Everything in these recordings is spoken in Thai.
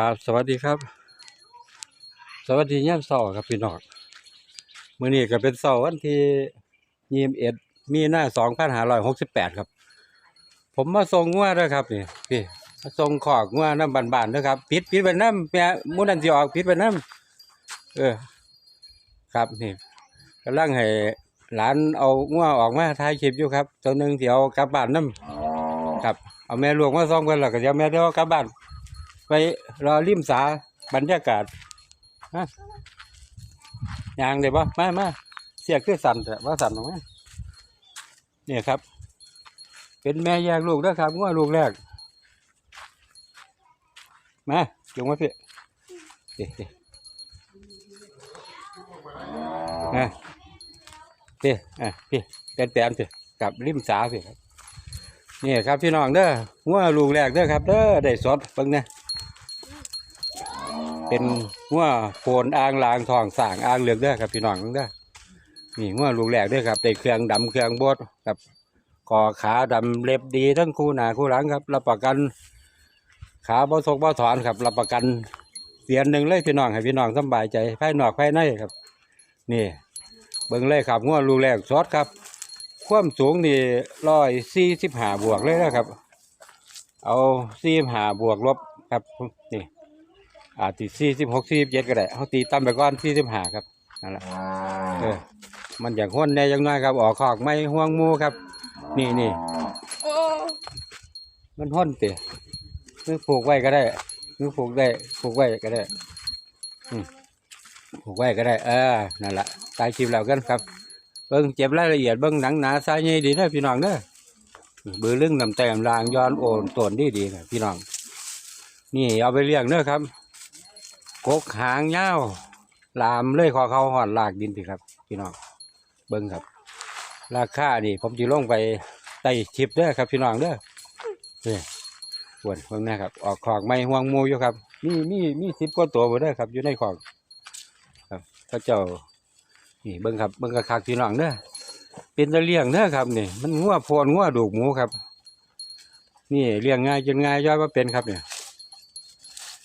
ครับ สวัสดีครับ สวัสดีย่ามเสาครับพี่น้องมื้อนี้ก็เป็นเสาวันที่ยี่สิบเอ็ดมีหน้าสองพันห้าร้อยหกสิบแปดครับ ผมมาส่งงัวด้วยครับนี่พี่มาส่งขอกงัวน้ำบานๆเด้วครับปิดปิดไปน้ำแม่มุนันสิออกปิดไปน้ำเออ ครับนี่กำลังให้หลานเอางัวออกมาถ่ายคลิปอยู่ครับตัวหนึ่งที่เอากลับบ้านน้ำครับ เอาแม่ลวงมาส่งกันแล้วก็จะแม่เดี๋ยวกลับบ้าน ไปรอริมสาบรรยากาศฮะยางเลยปะมามาเสียกคือสั่นแต่ว่าสั่นหรอไหมเนี่ยครับ เป็นแม่แยกลูกเด้อครับง้อลูกแรกมาจงมาพี่เดี๋ยวนะพี่อะพี่แตนๆพี่กับริมสาพี่ครับนี่ครับพี่น้องเด้อง้อลูกแรกเด้อครับเด้อได้สดเบิ่งนะ เป็นงัวโคนอ่างลางทองสางอ่างเหลืองเด้อครับพี่น้องเด้อนี่งัวลูกแรกเด้อครับได้เครื่องดำเครื่องบดครับคอขาดำเล็บดีทั้งคู่หน้าคู่หลังครับรับประกัน ขาบ่ทกบ่ถอนครับรับประกันเสียนหนึ่งเลยพี่น้องให้พี่น้องสบายใจภายนอกภายในครับ นี่เบิ่งเลยครับงัวลูกแรกสดครับ ความสูงนี่ร้อยสี่สิบห้าบวกเลยนะครับ เอาสี่ห้าบวกลบครับนี่ อาตีสี่สิบหกสี่สิบเจ็ดก็ได้เขาตีต่ำไปก่อนสี่สิบห้าครับนั่นแหละเออมันอย่างห้นแน่อยังน้อยครับออกขอกไม่ห่วงหมูครับ นี่นี่มันห้นเตะนึกผูกไว้ก็ได้นึกผูกได้ผูกไว้ก็ได้อืมผูกไว้ก็ได้เออนั่นแหละตายคลิปแล้วกันครับเบิ้งเจ็บรายละเอียดเบิ้งหนังหนาสายใหญ่ดีนะพี่น้องเด้อเบือลึงลำแต้มลางย้อนโอนตวนดีดีนะพี่น้อง นี่เอาไปเลี้ยงเด้อครับ กกหางยาวลามเลยคอเขาหอดลากดินสิครับ พี่น้องเบิ้งครับ ราคานี่ผมจะลงไปไต่ชิปเด้อครับ พี่น้องเด้อนี่ปวดเบิ่งนะครับ ออกขอกไม่ห่วงมูอยู่ครับมีมีมีสิบกว่าตัวหมดเด้อครับ อยู่ในขอกครับก็เจ้านี่เบิ้งครับเบิ้งกระคักพี่น้องเด้อเป็นตะเลี้ยงเด้อครับนี่มันงัวโพนงัวดูกหมูครับ นี่เลี้ยงง่ายจนง่ายย่อยว่าเป็นครับเนี่ย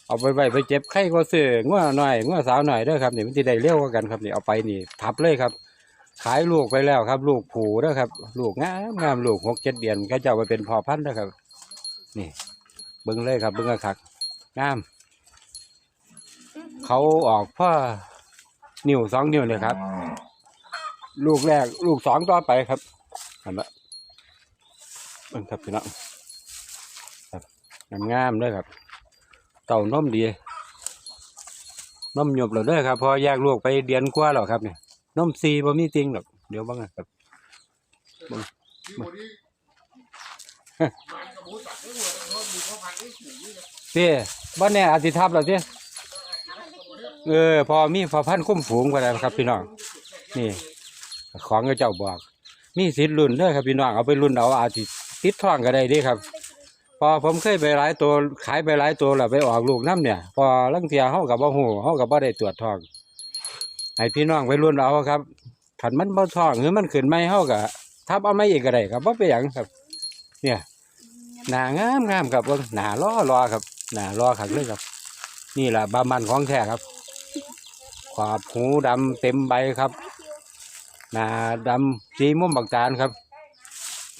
เอาไปไว้ไปเจ็บไข้ก็ซื้องัวหน่อยงัวสาวหน่อยเด้อครับนี่มันจะได้เร็วกว่ากันครับนี่เอาไปนี่ทับเลยครับ ขายลูกไปแล้วครับ ลูกผูเด้อครับ ลูกงามงามลูกหกเจ็ดเดือนก็จะไปเป็นพ่อพันธุ์เด้อครับ นี่เบิ้งเลยครับเบิ้งกระคักงาม เขาออกพ่อนิ้วสองนิ้วเลยครับ ลูกแรก ลูกสองต่อไปครับเห็นไหมเบิ้งครับพี่น้องครับงามๆเลยครับ เต่านมดีน้มหยบแล้วเด้อครับพอแยกลูกไปเดือนกว่าแล้วครับเนี่ยน้มซีบ่มีจริงหรอกเดี๋ยวบ้างนะครับที่วันนี้มันกับหมูสับไม่หมดแล้วมีพ่อพันธุ์ไม่ถูกนี่นะเต้บ้านเนี่ยอาทิทับแล้วเต้เออพอมีพอพันธุ์คุ้มฝูงก็ได้ครับพี่น้องนี่ของก็เจ้าบอก มีสิทธิ์รุ่นเด้อครับพี่น้องเอาไปรุ่นเอาอาทิติดท้องก็ได้ด้ครับ พอผมเคยไปหลายตัวขายไปหลายตัวแล้วไปออกลูกน้ำเนี่ย พอลังเทียเฮากับบ่หูเฮากับบ่ได้ตรวจทองให้พี่น้องไปรุ่นเอาครับขันมันบ่ทองหรือมันขึ้นไม่เฮากับทับเอาไม่อีกก็ได้ครับบ่เป็นหยังครับ เนี่ยหนางามงามครับเบิ่งหนาล้อรอครับหนาล้อขักเลยครับ นี่แหละบามันของแท้ครับขวาบหูดำเต็มใบครับหนาดำสีม่วงบักจานครับ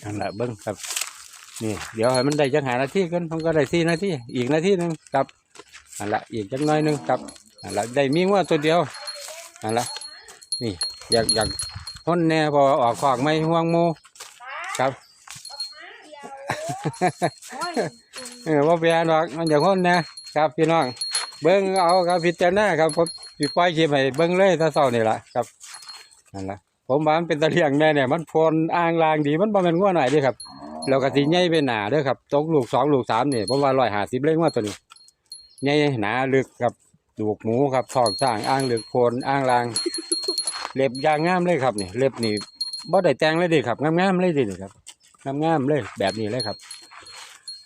นั่นแหละเบิ้งครับ นี่ เดี๋ยวให้มันได้จังหานาทีกันผมก็ได้สี่นาทีอีกนาทีหนึ่งครับนั่นละอีกจังน้อยหนึ่งครับนั่นละได้มีว่าตัวเดียวนั่นละนี่อยากอยากพ้นแน่พอออกขอกไม่ห่วงหมูครับเออว่าเบียนหรอกมันอย่างคนแนะครับพี่น้องเบิ้งเอาครับพิจารณาครับผมพี่ป้อยคลิปให้เบิ้งเลยถ้าเศร้านี่แหละครับนั่นแหละผมว่ามันเป็นตะเลียงแน่เนี่ยมันโพนอ่างลางดีมันบ่แม่นงัวหน่อยด้ครับ แล้วก็สิใหญ่ไปหนาเด้อครับตกลูกสองลูกสามนี่ผมว่าร้อยหาสิบเลยงัวตัวนี้ใหญ่หนาลึกครับลูกหมูครับทองสร้างอ่างลึกโพนอ่างลาง เล็บยางงามเลยครับนี่เล็บนี่บ่ได้แต่งเลยดิครับงามๆเลยดิครับงามๆเลยแบบนี้เลยครับ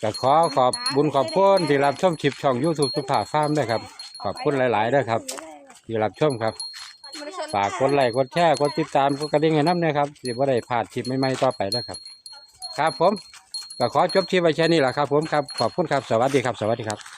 ก็ขอขอบบุญขอบคุณที่รับชมคลิปช่องยูทูบสุภาพฟาร์มด้วยครับ ขอบคุณหลายๆด้วยครับที่รับชมครับฝากกดไลค์กดแชร์กดติดตามกดกระดิ่งให้น้ำนะครับสิว่ได้พลาดคลิปใหม่ๆต่อไปนะครับ ครับผมก็ขอจบที่ไว้แค่นี้แหละครับผมครับขอบคุณครับสวัสดีครับสวัสดีครับ